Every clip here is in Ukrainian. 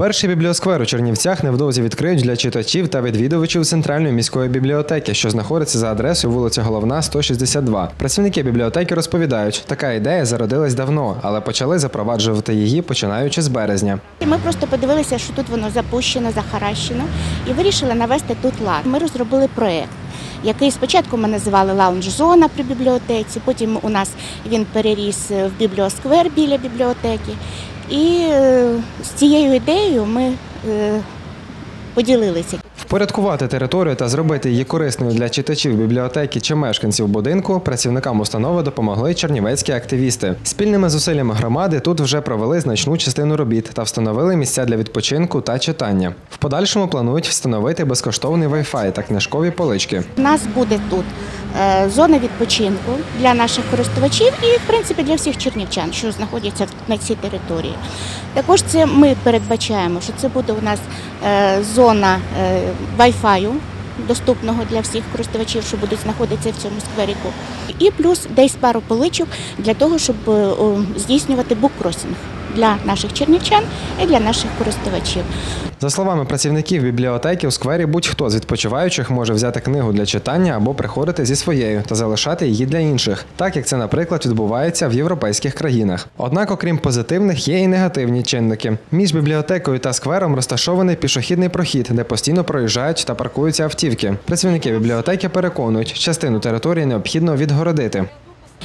Перший бібліосквер у Чернівцях невдовзі відкриють для читачів та відвідувачів центральної міської бібліотеки, що знаходиться за адресою вулиця Головна, 162. Працівники бібліотеки розповідають, така ідея зародилась давно, але почали запроваджувати її починаючи з березня. Ми просто подивилися, що тут воно запущено, захаращено, і вирішили навести тут лад. Ми розробили проєкт, який спочатку ми називали лаунж-зона при бібліотеці, потім у нас він переріс в бібліосквер біля бібліотеки. І е, з цією ідеєю ми е, поділилися. Впорядкувати територію та зробити її корисною для читачів бібліотеки чи мешканців будинку працівникам установи допомогли чернівецькі активісти. Спільними зусиллями громади тут вже провели значну частину робіт та встановили місця для відпочинку та читання. В подальшому планують встановити безкоштовний Wi-Fi та книжкові полички. У нас буде тут е, зона відпочинку для наших користувачів і, в принципі, для всіх чернівчан, що знаходяться на цій території. Також це ми передбачаємо, що це буде у нас е, зона Wi-Fi, доступного для всіх користувачів, що будуть знаходитися в цьому скверіку. І плюс десь пару поличок для того, щоб е, здійснювати буккросінг для наших чернівчан і для наших користувачів. За словами працівників бібліотеки, у сквері будь-хто з відпочиваючих може взяти книгу для читання або приходити зі своєю та залишати її для інших, так як це, наприклад, відбувається в європейських країнах. Однак, окрім позитивних, є і негативні чинники. Між бібліотекою та сквером розташований пішохідний прохід, де постійно проїжджають та паркуються автівки. Працівники бібліотеки переконують, частину території необхідно відгородити.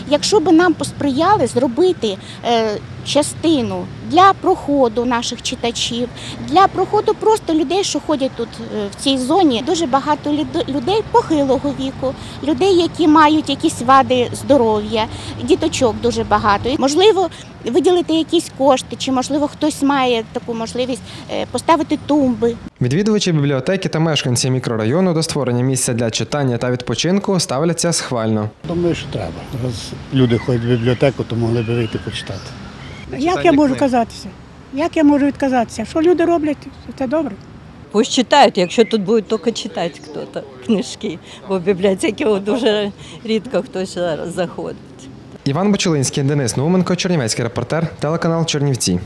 Якщо би нам посприяли зробити е, частину для проходу наших читачів, для проходу просто людей, що ходять тут е, в цій зоні, дуже багато людей похилого віку, людей, які мають якісь вади здоров'я, діточок дуже багато. Можливо, виділити якісь кошти, чи можливо хтось має таку можливість е, поставити тумби. Відвідувачі бібліотеки та мешканці мікрорайону до створення місця для читання та відпочинку ставляться схвально. Думаю, що треба. Раз люди ходять в бібліотеку, то могли б вийти почитати. Як я можу казатися? Як я можу відказатися? Що люди роблять, це добре. Пусть читають, якщо тут буде тільки читати хтось книжки, бо в бібліотеки дуже рідко хтось зараз заходить. Іван Бочелинський, Денис Науменко, Чернівецький репортер, телеканал Чернівці.